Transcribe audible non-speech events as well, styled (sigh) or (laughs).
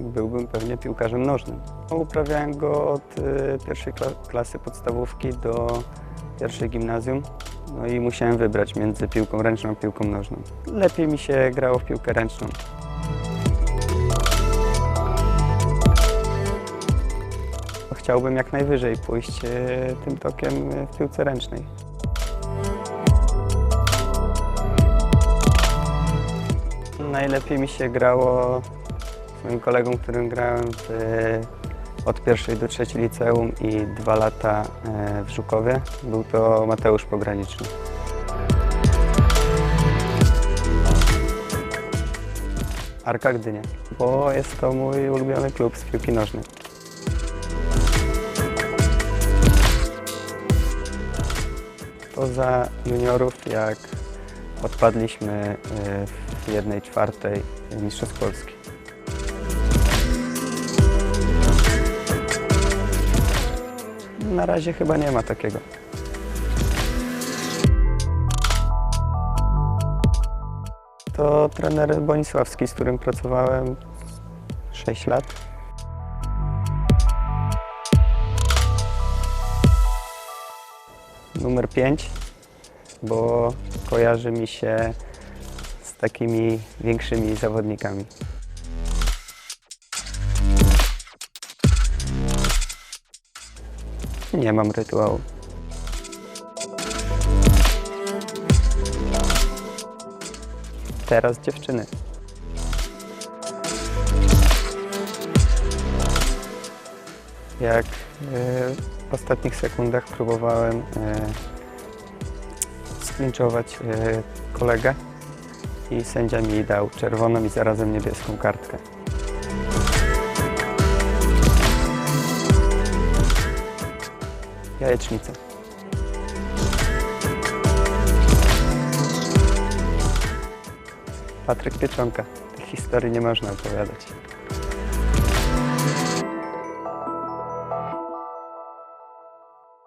byłbym pewnie piłkarzem nożnym. Uprawiałem go od y, pierwszej kla- klasy podstawówki do pierwszej gimnazjum. No i musiałem wybrać między piłką ręczną a piłką nożną. Lepiej mi się grało w piłkę ręczną. Chciałbym jak najwyżej pójść e, tym tokiem e, w piłce ręcznej. Najlepiej mi się grało moim kolegą, którym grałem w, e, od pierwszej do trzeciej liceum i dwa lata e, w Żukowie. Był to Mateusz Pograniczny. Arka Gdynia, bo jest to mój ulubiony klub z piłki nożnej. Poza juniorów, jak odpadliśmy e, w jednej czwartej Mistrzostw Polski. Na razie chyba nie ma takiego. To trener Bonisławski, z którym pracowałem 6 lat. Numer 5, bo kojarzy mi się z takimi większymi zawodnikami. (laughs) Nie mam rytuału. Teraz dziewczyny. Jak e, w ostatnich sekundach próbowałem e, sklinczować e, kolegę i sędzia mi dał czerwoną i zarazem niebieską kartkę. Jajecznica. Patryk Pieczonka. Tych historii nie można opowiadać.